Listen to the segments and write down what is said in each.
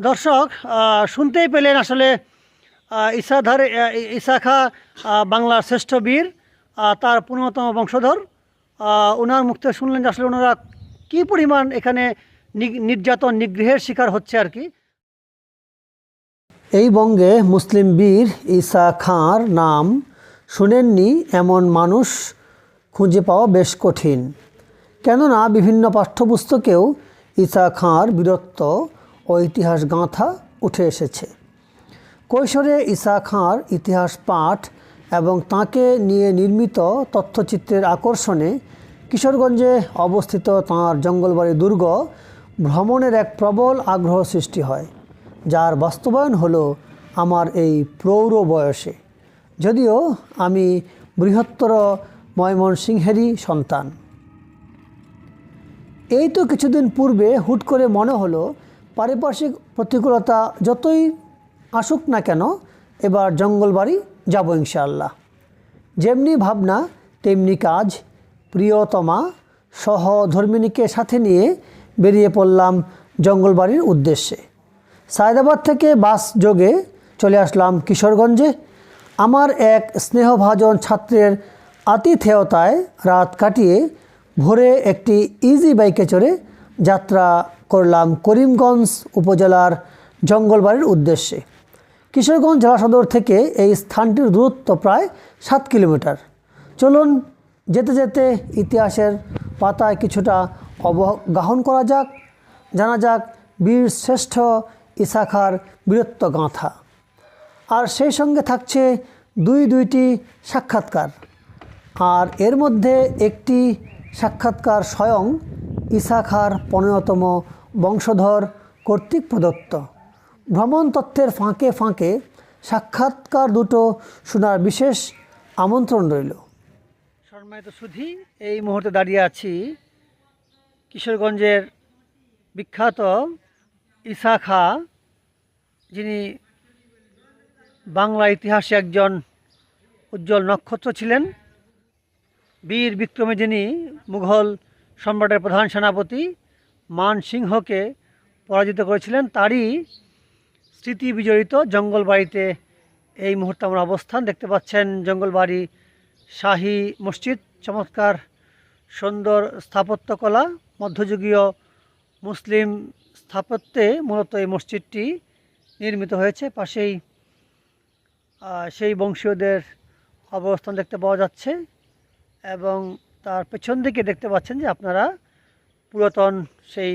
দর্শক শুনতেই পেলেন আসলে ইসাধার আহ, ইসা খা আহ, বাংলার শ্রেষ্ঠ বীর তার পনেরোতম বংশধর। ওনার মুখ শুনলেন যে আসলে ওনারা কী পরিমাণ এখানে নির্যাতন নিগৃহের শিকার হচ্ছে আর কি। এই বঙ্গে মুসলিম বীর ঈসা খাঁর নাম শুনেননি এমন মানুষ খুঁজে পাওয়া বেশ কঠিন। কেননা বিভিন্ন পাঠ্যপুস্তকেও ঈসা খাঁর বীরত্ব ও ইতিহাস গাঁথা উঠে এসেছে। কৈশোরে ঈসা খাঁর ইতিহাস পাঠ এবং তাঁকে নিয়ে নির্মিত তথ্যচিত্রের আকর্ষণে কিশোরগঞ্জে অবস্থিত তাঁর জঙ্গলবাড়ি দুর্গ ভ্রমণের এক প্রবল আগ্রহ সৃষ্টি হয়, যার বাস্তবায়ন হলো আমার এই প্রৌঢ় বয়সে। যদিও আমি বৃহত্তর ময়মনসিংহেরই সন্তান। এই তো কিছুদিন পূর্বে হুট করে মনে হলো পারিপার্শ্বিক প্রতিকূলতা যতই আসুক না কেন, এবার জঙ্গলবাড়ি যাব ইনশাআল্লাহ। যেমনি ভাবনা, তেমনি কাজ, প্রিয়তমা সহধর্মিনীকে সাথে নিয়ে বেরিয়ে পড়লাম জঙ্গলবাড়ির উদ্দেশ্যে। সায়দাবাদ থেকে বাস যোগে চলে আসলাম কিশোরগঞ্জে। আমার এক স্নেহভাজন ছাত্রের আতিথেয়তায় রাত কাটিয়ে ভোরে একটি ইজি বাইকে চড়ে যাত্রা করলাম করিমগঞ্জ উপজেলার জঙ্গলবাড়ির উদ্দেশ্যে। কিশোরগঞ্জ জেলা সদর থেকে এই স্থানটির দূরত্ব প্রায় সাত কিলোমিটার। চলুন যেতে যেতে ইতিহাসের পাতায় কিছুটা অবগাহন করা যাক। জানা যাক বীর শ্রেষ্ঠ ইসাখার বীরত্ব গাঁথা। আর সেই সঙ্গে থাকছে দুই দুইটি সাক্ষাৎকার। আর এর মধ্যে একটি সাক্ষাৎকার স্বয়ং ইসাখার পনেরোতম বংশধর কর্তৃক প্রদত্ত। ভ্রমণ তত্ত্বের ফাঁকে ফাঁকে সাক্ষাৎকার দুটো শোনার বিশেষ আমন্ত্রণ রইল। সম্মানিত সুধি, এই মুহূর্তে দাঁড়িয়ে আছি কিশোরগঞ্জের বিখ্যাত ইসা খা যিনি বাংলা ইতিহাসে একজন উজ্জ্বল নক্ষত্র ছিলেন। বীর বিক্রমে যিনি মুঘল সম্রাটের প্রধান সেনাপতি মান সিংহকে পরাজিত করেছিলেন, তারই স্মৃতি বিজড়িত জঙ্গলবাড়িতে এই মুহূর্তে আমরা অবস্থান দেখতে পাচ্ছেন জঙ্গলবাড়ি শাহী মসজিদ, চমৎকার সুন্দর স্থাপত্যকলা, মধ্যযুগীয় মুসলিম স্থাপত্যে মূলত এই মসজিদটি নির্মিত হয়েছে। পাশেই সেই বংশীয়দের অবস্থান দেখতে পাওয়া যাচ্ছে এবং তার পেছন দিকে দেখতে পাচ্ছেন যে আপনারা পুরাতন সেই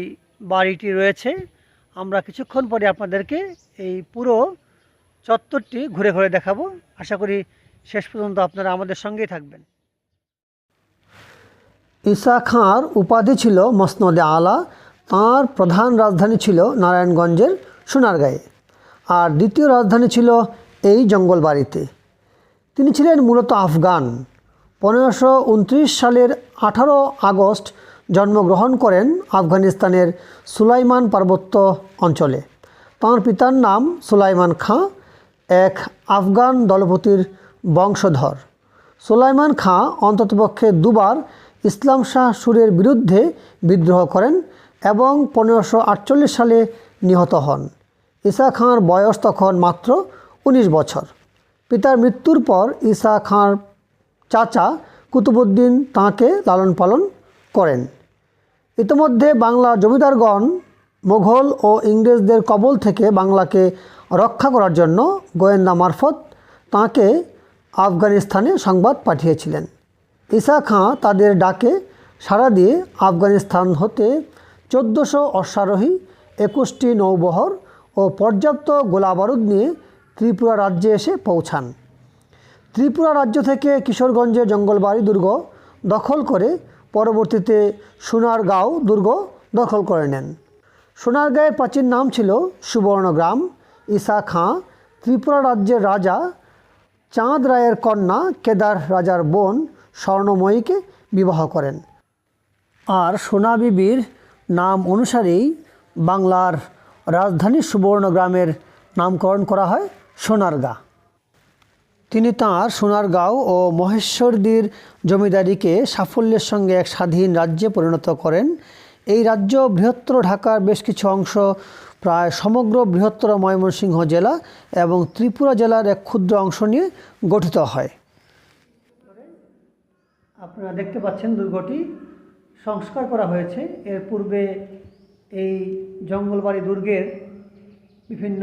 বাড়িটি রয়েছে। আমরা কিছুক্ষণ পরে আপনাদেরকে এই পুরো চত্বরটি ঘুরে ঘুরে দেখাবো। আশা করি শেষ পর্যন্ত আপনারা আমাদের সঙ্গেই থাকবেন। ঈসা খাঁর উপাধি ছিল মসনদে আলা, তাঁর প্রধান রাজধানী ছিল নারায়ণগঞ্জের সোনারগাঁয়ে। আর দ্বিতীয় রাজধানী ছিল এই জঙ্গলবাড়িতে। তিনি ছিলেন মূলত আফগান। পনেরোশো সালের আঠারো আগস্ট জন্মগ্রহণ করেন আফগানিস্তানের সুলাইমান পার্বত্য অঞ্চলে। তাঁর পিতার নাম সুলাইমান খাঁ, এক আফগান দলপতির বংশধর। সুলাইমান খাঁ অন্ততপক্ষে দুবার ইসলাম শাহ সুরের বিরুদ্ধে বিদ্রোহ করেন এবং পনেরোশো আটচল্লিশ সালে নিহত হন। ঈসা খাঁর বয়স তখন মাত্র ১৯ বছর। পিতার মৃত্যুর পর ঈসা খাঁর চাচা কুতুবুদ্দিন তাঁকে লালন পালন করেন। ইতিমধ্যে বাংলা জমিদারগণ, মোঘল ও ইংরেজদের কবল থেকে বাংলাকে রক্ষা করার জন্য গোয়েন্দা মারফত তাঁকে আফগানিস্তানে সংবাদ পাঠিয়েছিলেন। ঈসা খাঁ তাদের ডাকে সাড়া দিয়ে আফগানিস্তান হতে চোদ্দোশো অশ্বারোহী, একুশটি নৌবহর ও পর্যাপ্ত গোলাবারুদ নিয়ে ত্রিপুরা রাজ্যে এসে পৌঁছান। ত্রিপুরা রাজ্য থেকে কিশোরগঞ্জের জঙ্গলবাড়ি দুর্গ দখল করে পরবর্তীতে সোনারগাঁও দুর্গ দখল করে নেন। সোনারগাঁয়ের প্রাচীন নাম ছিল সুবর্ণগ্রাম। ঈসা খাঁ, ত্রিপুরা রাজ্যের রাজা চাঁদ রায়ের কন্যা কেদার রাজার বোন স্বর্ণময়ীকে বিবাহ করেন। আর সোনা বিবির নাম অনুসারেই বাংলার রাজধানী সুবর্ণগ্রামের নামকরণ করা হয় সোনারগাঁ। তিনি তাঁর সোনারগাঁও ও মহেশ্বরদীর জমিদারিকে সাফল্যের সঙ্গে এক স্বাধীন রাজ্যে পরিণত করেন। এই রাজ্য বৃহত্তর ঢাকার বেশ কিছু অংশ, প্রায় সমগ্র বৃহত্তর ময়মনসিংহ জেলা এবং ত্রিপুরা জেলার এক ক্ষুদ্র অংশ নিয়ে গঠিত হয়। আপনারা দেখতে পাচ্ছেন দুর্গটি সংস্কার করা হয়েছে। এর পূর্বে এই জঙ্গলবাড়ি দুর্গের বিভিন্ন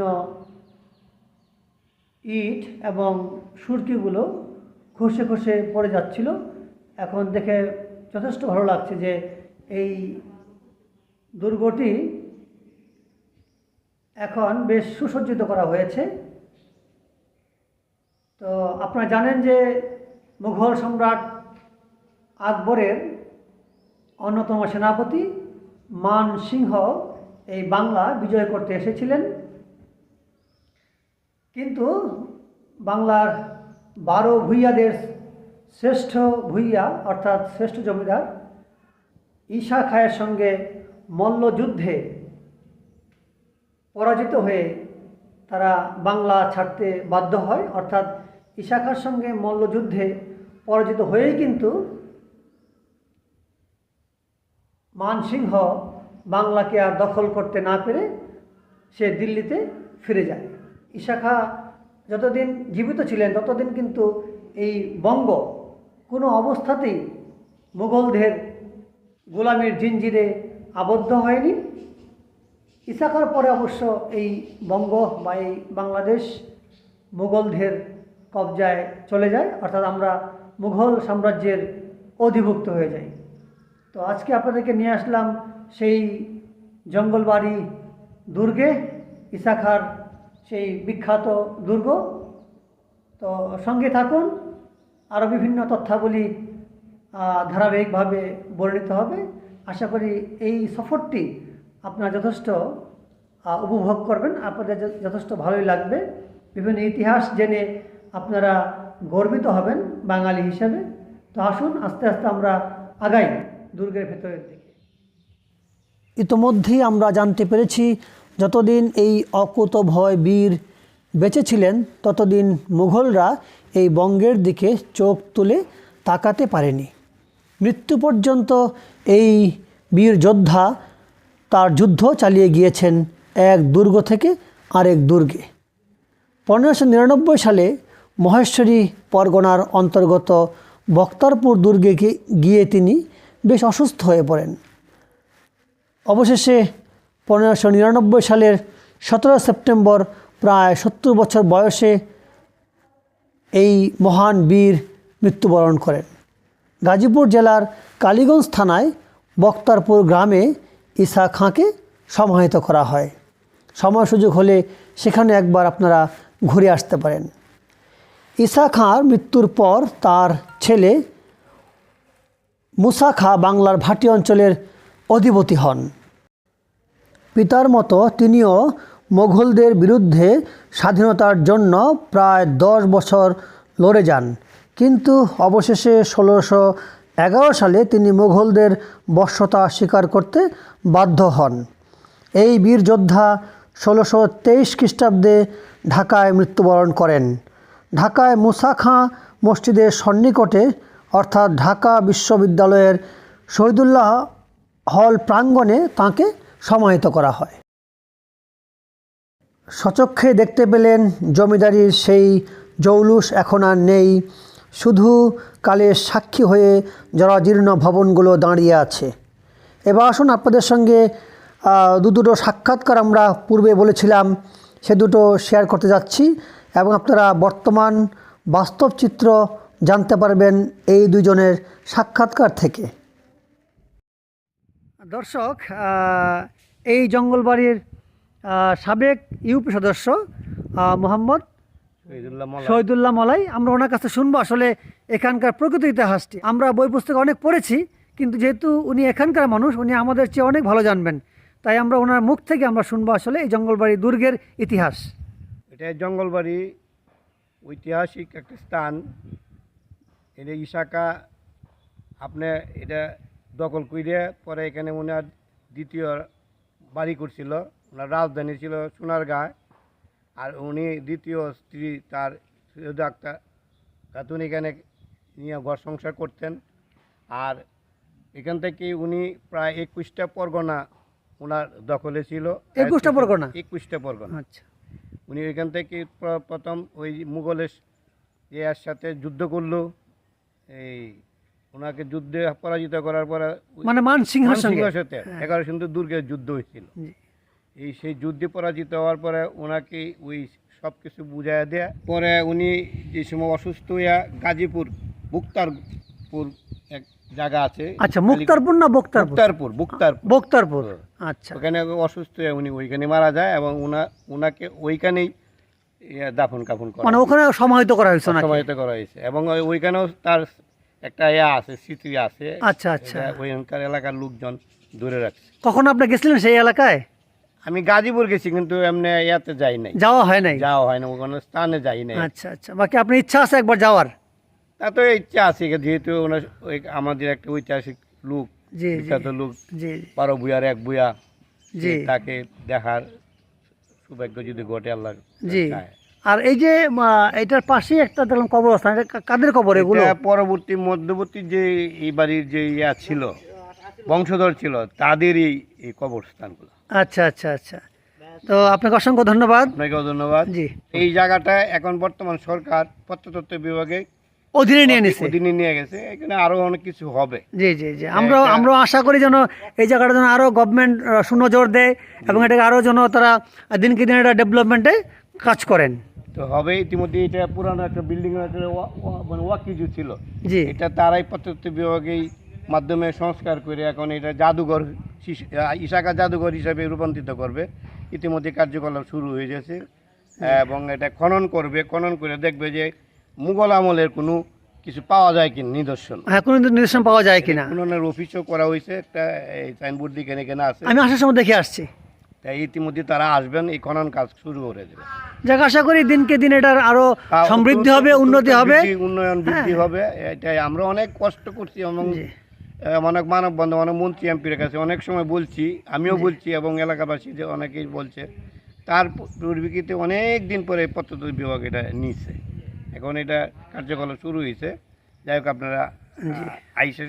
ইট এবং সুরকিগুলো খসে খসে পড়ে যাচ্ছিল। এখন দেখে যথেষ্ট ভালো লাগছে যে এই দুর্গটি এখন বেশ সুসজ্জিত করা হয়েছে। তো আপনারা জানেন যে মুঘল সম্রাট আকবরের অন্যতম সেনাপতি মান সিংহ এই বাংলা বিজয় করতে এসেছিলেন। কিন্তু বাংলার বারো ভূঁইয়াদের শ্রেষ্ঠ ভূঁইয়া, অর্থাৎ শ্রেষ্ঠ জমিদার ঈশা খায়ের সঙ্গে মল্লযুদ্ধে পরাজিত হয়ে তারা বাংলা ছাড়তে বাধ্য হয়। অর্থাৎ ঈশা খাঁর সঙ্গে মল্লযুদ্ধে পরাজিত হয়েই কিন্তু মানসিংহ বাংলাকে আর দখল করতে না পেরে সে দিল্লিতে ফিরে যায়। ইশাখা যতদিন জীবিত ছিলেন, ততদিন কিন্তু এই বঙ্গ কোনো অবস্থাতেই মুঘলদের গোলামীর জিঞ্জিরে আবদ্ধ হয়নি। ইসাখার পরে অবশ্য এই বঙ্গ বা এই বাংলাদেশ মুঘলদের কবজায় চলে যায়, অর্থাৎ আমরা মুঘল সাম্রাজ্যের অধিভুক্ত হয়ে যাই। তো আজকে আপনাদেরকে নিয়ে আসলাম সেই জঙ্গলবাড়ি দুর্গে ইসাখার সেই বিখ্যাত দুর্গ। তো সঙ্গে থাকুন, আরও বিভিন্ন তথ্যাবলী ধারাবাহিকভাবে বর্ণিত হবে। আশা করি এই সফরটি আপনারা যথেষ্ট উপভোগ করবেন। আপনাদের যথেষ্ট ভালোই লাগবে। বিভিন্ন ইতিহাস জেনে আপনারা গর্বিত হবেন বাঙালি হিসেবে। তো আসুন, আস্তে আস্তে আমরা আগাই দুর্গের ভেতরের দিকে। ইতোমধ্যেই আমরা জানতে পেরেছি যতদিন এই অকুত ভয় বীর বেঁচে ছিলেন, ততদিন মুঘলরা এই বঙ্গের দিকে চোখ তুলে তাকাতে পারেনি। মৃত্যু পর্যন্ত এই বীর যোদ্ধা তার যুদ্ধ চালিয়ে গিয়েছেন এক দুর্গ থেকে আরেক দুর্গে। পনেরোশো নিরানব্বই সালে মহেশ্বরী পরগনার অন্তর্গত বক্তারপুর দুর্গে গিয়ে তিনি বেশ অসুস্থ হয়ে পড়েন। অবশেষে পনেরোশো নিরানব্বই সালের সতেরো সেপ্টেম্বর প্রায় সত্তর বছর বয়সে এই মহান বীর মৃত্যুবরণ করেন। গাজীপুর জেলার কালীগঞ্জ থানায় বক্তারপুর গ্রামে ঈসা খাঁকে সমাহিত করা হয়। সময় সুযোগ হলে সেখানে একবার আপনারা ঘুরে আসতে পারেন। ঈসা খাঁর মৃত্যুর পর তার ছেলে মুসা খাঁ বাংলার ভাটি অঞ্চলের অধিপতি হন। পিতার মতো তিনিও মোঘলদের বিরুদ্ধে স্বাধীনতার জন্য প্রায় দশ বছর লড়ে যান। কিন্তু অবশেষে ষোলোশো এগারো সালে তিনি মুঘলদের বশ্যতা স্বীকার করতে বাধ্য হন। এই বীর যোদ্ধা ষোলোশো তেইশ খ্রিস্টাব্দে ঢাকায় মৃত্যুবরণ করেন। ঢাকায় মুসা খাঁ মসজিদের সন্নিকটে, অর্থাৎ ঢাকা বিশ্ববিদ্যালয়ের শহীদুল্লাহ হল প্রাঙ্গণে তাঁকে সমাহিত করা হয়। সচক্ষে দেখতে পেলেন জমিদারির সেই জৌলুস এখন আর নেই। শুধু কালের সাক্ষী হয়ে জরাজীর্ণ ভবনগুলো দাঁড়িয়ে আছে। এবার আসুন আপনাদের সঙ্গে দু দুটো সাক্ষাৎকার আমরা পূর্বে বলেছিলাম, সে দুটো শেয়ার করতে যাচ্ছি এবং আপনারা বর্তমান বাস্তব চিত্র জানতে পারবেন এই দুজনের সাক্ষাৎকার থেকে। দর্শক এই জঙ্গলবাড়ির সাবেক ইউপি সদস্য মোহাম্মদ শহীদুল্লাহ শহীদুল্লাহ মলাই আমরা ওনার কাছে শুনব আসলে এখানকার প্রকৃত ইতিহাসটি। আমরা বই পুস্তকে অনেক পড়েছি কিন্তু যেহেতু উনি এখানকার মানুষ উনি আমাদের চেয়ে অনেক ভালো জানবেন। তাই আমরা ওনার মুখ থেকে আমরা শুনব আসলে এই জঙ্গলবাড়ি দুর্গের ইতিহাস। এটা জঙ্গলবাড়ি ঐতিহাসিক একটা স্থান। এটা ইশাকা আপনি এটা দখল করে পরে এখানে ওনার দ্বিতীয় বাড়ি করছিল। ওনার রাজধানী ছিল সোনারগাঁ। আর উনি দ্বিতীয় স্ত্রী তার সৈয়দ আক্তার খাতুন এখানে নিয়ে ঘর সংসার করতেন। আর এখান থেকে উনি প্রায় একুশটা পরগনা ওনার দখলে ছিল। একুশটা পরগনা? একুশটা পরগনা। আচ্ছা। উনি ওইখান থেকে প্রথম ওই মুঘলের ইয়ার সাথে যুদ্ধ করল। এই ওনাকে যুদ্ধে পরাজিত করার পরে মানে মানসিংহের সঙ্গে? সাথে এগারো সিন্ধু দুর্গে যুদ্ধ হয়েছিল। এই সেই যুদ্ধে পরাজিত হওয়ার পরে ওনাকে ওই সব কিছু বুঝাইয়া দেয়া পরে উনি যে সময় অসুস্থ হইয়া গাজীপুর মুক্তারপুর এক জায়গা আছে। আচ্ছা মুক্তারপুর না বক্তারপুর? মুক্তারপুর মুক্তারপুর। বক্তারপুর আচ্ছা। ওখানে অসুস্থ হয়ে উনি ওইখানে মারা যায় এবং উনা ওনাকে ওইখানেই দাফন কাফন করা মানে ওখানে সমাহিত করা হয়েছে সমাহিত করা হয়েছে। এবং ওই- ওইখানেও তার একটা ইয়া আছে স্মৃতি আছে। আচ্ছা আচ্ছা। ওইখানকার এলাকার লোকজন ধরে রাখছে। কখন আপনি গেছিলেন সেই এলাকায়? আমি গাজীপুর গেছি কিন্তু এমনি ইয়াতে যাই নাই। যাওয়া হয় নাই? যাওয়া হয় না ওখানে স্থানে যাই নাই। আচ্ছা আচ্ছা। বাকি আপনার ইচ্ছা আছে একবার যাওয়ার? তা তো ইচ্ছা আছে যেহেতু ওই আমাদের একটা ঐতিহাসিক লোক জি জি। বিখ্যাত লোক জি বারো বুয়ার এক বুয়া জি। তাকে দেখার সৌভাগ্য যদি ঘটে আল্লাহ জি। আর এই যে এটার পাশেই একটা দেখলাম কবরস্থান কাদের কবর এগুলো? পরবর্তী মধ্যবর্তী যে এই বাড়ির যে ইয়া ছিল বংশধর ছিল তাদেরই এই কবরস্থানগুলো আচ্ছা আচ্ছা আচ্ছা। তো আপনাকে অসংখ্য ধন্যবাদ। আপনাকে ধন্যবাদ। জি। এই জায়গাটা এখন বর্তমান সরকার প্রত্নতত্ত্ব বিভাগে অধীনে নিয়ে নিছে? অধীনে নিয়ে গেছে। এখানে আরও অনেক কিছু হবে। জি জি জি। আমরা আমরা আশা করি যেন এই জায়গাটা যেন আরও গভর্নমেন্ট সুনজর দেয় এবং এটাকে আরও যেন তারা দিনকে দিন এটা ডেভেলপমেন্টে কাজ করেন। তো হবে ইতিমধ্যে এটা পুরানো একটা বিল্ডিং মানে ওয়াকিজু ছিল। এটা তারাই প্রত্নতত্ত্ব বিভাগেই মাধ্যমে সংস্কার করে এখন এটা জাদুঘর ইশাকা জাদুঘর হিসাবে রূপান্তরিত করবে। ইতিমধ্যে কার্যকলাপ শুরু হয়ে গেছে এবং এটা খনন করবে। খনন করে দেখবে যে মুঘল আমলের কোনো কিছু পাওয়া যায় কি নিদর্শন। হ্যাঁ কোনো নিদর্শন পাওয়া যায় কিনা? খননের অফিসও করা হয়েছে একটা এই সাইনবোর্ড দিকে এখানে আছে। আমি আসার সময় দেখে আসছি। তাই ইতিমধ্যে তারা আসবেন এই খনন কাজ শুরু করে দেবে। যাক আশা করি দিনকে দিন এটার আরও তা সমৃদ্ধি হবে উন্নতি হবে। উন্নয়ন বৃদ্ধি হবে এটাই আমরা অনেক কষ্ট করছি এবং অনেক মানব বন্ধু অনেক মন্ত্রী এমপির কাছে অনেক সময় বলছি আমিও বলছি এবং এলাকাবাসী যে অনেকেই বলছে তার পরিপ্রেক্ষিতে অনেক দিন পরে প্রত্নতত্ত্ব বিভাগ এটা নিচ্ছে এখন এটা কার্যকলাপ শুরু হয়েছে যাই হোক আপনারা আইসে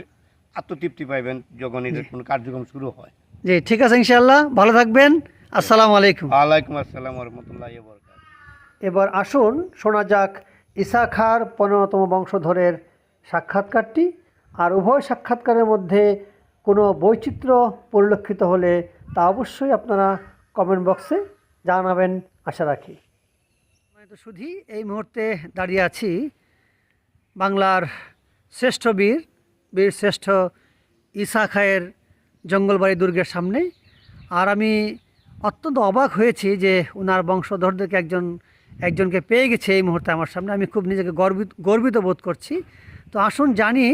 আত্মতৃপ্তি পাইবেন যখন এটা কোনো কার্যক্রম শুরু হয়। জি ঠিক আছে ইনশাল্লাহ ভালো থাকবেন। আসসালামু আলাইকুম। ওয়ালাইকুম আসসালাম রহমতুল্লাহ এবার আসুন শোনা যাক ইসা খার পনেরোতম বংশধরের সাক্ষাৎকারটি। আর উভয় সাক্ষাৎকারের মধ্যে কোনো বৈচিত্র্য পরিলক্ষিত হলে তা অবশ্যই আপনারা কমেন্ট বক্সে জানাবেন আশা রাখি। তো শুধু এই মুহূর্তে দাঁড়িয়ে আছি বাংলার শ্রেষ্ঠ বীর বীর শ্রেষ্ঠ ঈসা খায়ের জঙ্গলবাড়ি দুর্গের সামনে। আর আমি অত্যন্ত অবাক হয়েছি যে ওনার বংশধরদেরকে একজন, একজনকে পেয়ে গেছে এই মুহূর্তে আমার সামনে। আমি খুব নিজেকে গর্বিত গর্বিত বোধ করছি। তো আসুন জানি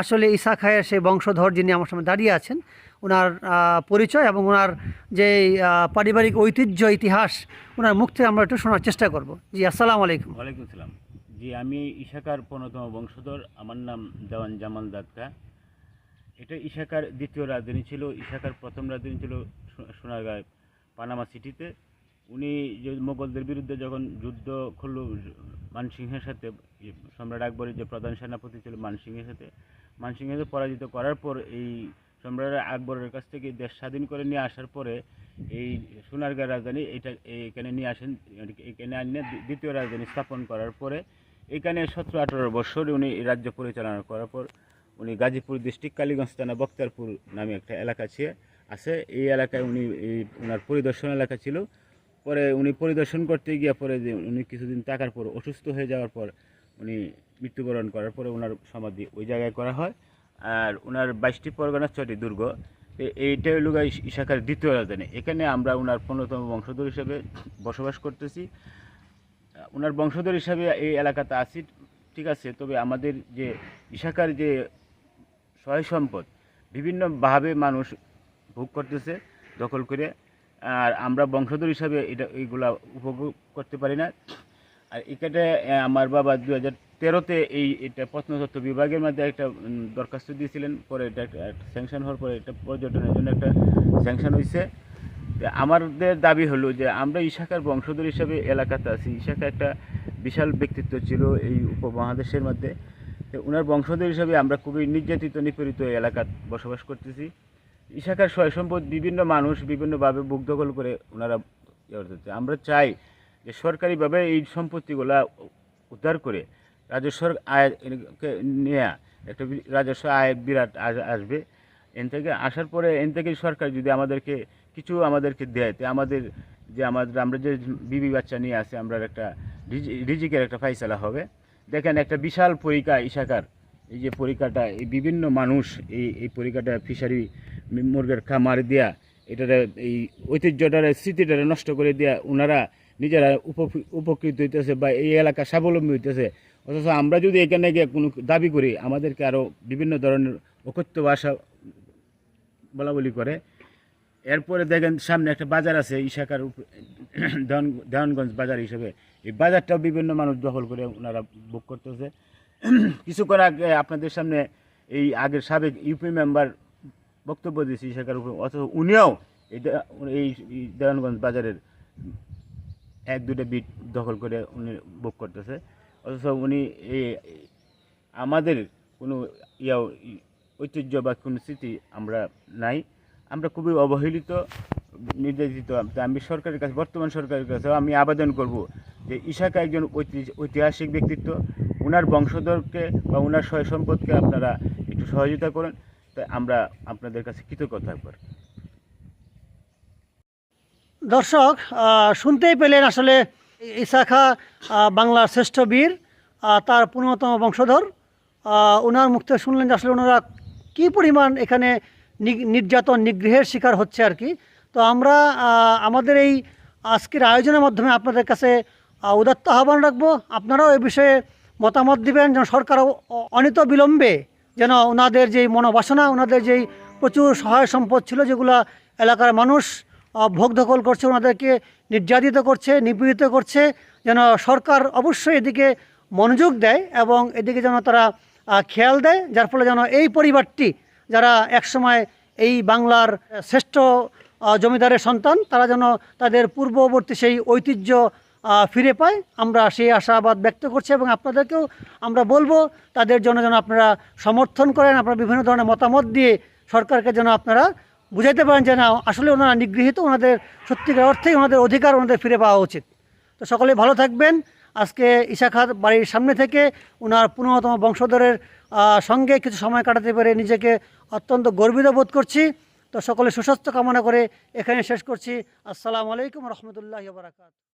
আসলে ঈসা খায়ের সেই বংশধর যিনি আমার সামনে দাঁড়িয়ে আছেন ওনার পরিচয় এবং ওনার যে পারিবারিক ঐতিহ্য, ইতিহাস ওনার মুখ থেকে আমরা একটু শোনার চেষ্টা করব। জি, আসসালামু আলাইকুম। ওয়ালাইকুম সালাম জি, আমি ইশাকার পনেরোতম বংশধর। আমার নাম দেওয়ান জামাল দাক্কা এটা ইশাকার দ্বিতীয় রাজধানী ছিল ইশাকার প্রথম রাজধানী ছিল সো- সোনারগাঁও পানামা সিটিতে। উনি যে মোগলদের বিরুদ্ধে যখন যুদ্ধ করল মানসিংহের সাথে ইয়ে, সম্রাট আকবরের যে প্রধান সেনাপতি ছিল মানসিংহের সাথে মানসিংহকে পরাজিত করার পর এই সম্রাট আকবরের কাছ থেকে দেশ স্বাধীন করে নিয়ে আসার পরে এই সোনারগাঁ রাজধানী এটা এখানে নিয়ে আসেন এখানে আনিয়ে দ্বিতীয় রাজধানী স্থাপন করার পরে এখানে সতেরো আঠারো বছর উনি রাজ্য পরিচালনা করার পর উনি গাজীপুর ডিস্ট্রিক্ট কালীগঞ্জ থানা বক্তারপুর নামে একটা এলাকা ছে আছে। এই এলাকায় উনি এই ওনার পরিদর্শন এলাকা ছিল। পরে উনি পরিদর্শন করতে গিয়ে পরে যে উনি কিছুদিন থাকার পর অসুস্থ হয়ে যাওয়ার পর উনি মৃত্যুবরণ করার পরে ওনার সমাধি ওই জায়গায় করা হয়। আর ওনার বাইশটি পরগনা, ছয়টি দুর্গ। এইটা হলো গা ইস- ইশাকার দ্বিতীয় রাজধানী। এখানে আমরা ওনার পনেরোতম বংশধর হিসেবে বসবাস করতেছি। ওনার বংশধর হিসাবে এই এলাকাতে আছি। ঠিক আছে, তবে আমাদের যে ইশাকার যে সহায় সম্পদ বিভিন্নভাবে মানুষ ভোগ করতেছে, দখল করে। আর আমরা বংশধর হিসাবে এটা এইগুলা উপভোগ করতে পারি না। আর এখানে আমার বাবা দু হাজার তেরোতে এই এটা প্রত্নতত্ত্ব বিভাগের মধ্যে একটা দরখাস্ত দিয়েছিলেন। পরে এটা একটা স্যাংশন হওয়ার পরে এটা পর্যটনের জন্য একটা স্যাংশন হয়েছে আমাদের দাবি হলো যে আমরা ইশাকার বংশধর হিসাবে এলাকাতে আছি। ইশাকা একটা বিশাল ব্যক্তিত্ব ছিল এই উপমহাদেশের মধ্যে। তো ওনার বংশধর হিসাবে আমরা খুবই নির্যাতিত, নিপীড়িত এই এলাকাত বসবাস করতেছি। ইশাকার সয় সম্পদ বিভিন্ন মানুষ বিভিন্নভাবে বুক দখল করে ওনারা ইয়ে আমরা চাই যে সরকারিভাবে এই সম্পত্তিগুলা উদ্ধার করে রাজস্ব আয় নেয়া একটা রাজস্ব আয় বিরাট আসবে। এন থেকে আসার পরে, এন থেকে সরকার যদি আমাদেরকে কিছু আমাদেরকে দেয়, তো আমাদের যে আমাদের, আমরা যে বিবি বাচ্চা নিয়ে আসি, আমরা একটা রিজি- রিজিকের একটা ফাইসলা হবে। দেখেন একটা বিশাল পরীক্ষা ইশাকার। এই যে পরীক্ষাটা, এই বিভিন্ন মানুষ এই এই পরীক্ষাটা ফিশারি মুরগের খামার দিয়া এটার, এই ঐতিহ্যটার, স্মৃতিটারে নষ্ট করে দিয়া ওনারা নিজেরা উপকৃ- উপকৃত হইতেছে বা এই এলাকা স্বাবলম্বী হইতেছে। অথচ আমরা যদি এখানে গিয়ে কোনো দাবি করি, আমাদেরকে আরও বিভিন্ন ধরনের অকথ্য ভাষা বলা বলি করে এরপরে দেখেন সামনে একটা বাজার আছে, ইশাকার দেওয়ানগঞ্জ বাজার হিসেবে। এই বাজারটাও বিভিন্ন মানুষ দখল করে ওনারা বুক করতেছে। কিছুক্ষণ আগে আপনাদের সামনে এই আগের সাবেক ইউপি মেম্বার বক্তব্য দিয়েছে ইশাকার উপর, অথচ উনিও এই দেওয়ানগঞ্জ বাজারের এক দুটো বিট দখল করে উনি বুক করতেছে। অথচ উনি এই আমাদের কোনো ইয়া ঐতিহ্য বা কোনো স্মৃতি আমরা নাই। আমরা খুবই অবহেলিত নির্যাতিত। তো আমি সরকারের কাছে বর্তমান সরকারের কাছে আমি আবেদন করব যে ইশাকা একজন ঐতি- ঐতিহাসিক ব্যক্তিত্ব। ওনার বংশধরকে বা ওনার সয় সম্পদকে আপনারা একটু সহযোগিতা করেন। তাই আমরা আপনাদের কাছে কৃতজ্ঞ থাকব। দর্শক শুনতেই পেলেন আসলে আহ, বাংলার শ্রেষ্ঠ বীর তার পূর্ণতম বংশধর। ওনার মুখ থেকে শুনলেন যে আসলে ওনারা কী পরিমাণ এখানে নির্যাতন নিগৃহের শিকার হচ্ছে আর কি। তো আমরা আমাদের এই আজকের আয়োজনের মাধ্যমে আপনাদের কাছে উদাত্ত আহ্বান রাখব। আপনারাও এ বিষয়ে মতামত দিবেন যেন সরকার অনিত বিলম্বে যেন ওনাদের যেই মনোবাসনা, ওনাদের যেই প্রচুর সহায় সম্পদ ছিল যেগুলো এলাকার মানুষ ভোগ দখল করছে, ওনাদেরকে নির্যাতিত করছে, নিপীড়িত করছে, যেন সরকার অবশ্যই এদিকে মনোযোগ দেয় এবং এদিকে যেন তারা খেয়াল দেয়, যার ফলে যেন এই পরিবারটি যারা একসময় এই বাংলার শ্রেষ্ঠ জমিদারের সন্তান, তারা যেন তাদের পূর্ববর্তী সেই ঐতিহ্য ফিরে পায়। আমরা সেই আশাবাদ ব্যক্ত করছি এবং আপনাদেরকেও আমরা বলব, তাদের জন্য যেন আপনারা সমর্থন করেন, আপনারা বিভিন্ন ধরনের মতামত দিয়ে সরকারকে যেন আপনারা বুঝাইতে পারেন যে না, আসলে ওনারা নিগৃহীত, ওনাদের সত্যিকার অর্থেই ওনাদের অধিকার ওনাদের ফিরে পাওয়া উচিত। তো সকলে ভালো থাকবেন। আজকে ইশাখার বাড়ির সামনে থেকে ওনার পুনঃতম বংশধরের সঙ্গে কিছু সময় কাটাতে পেরে নিজেকে অত্যন্ত গর্বিত বোধ করছি। তো সকলে সুস্বাস্থ্য কামনা করে এখানে শেষ করছি। আসসালামু আলাইকুম রহমতুল্লাহ বারাকাত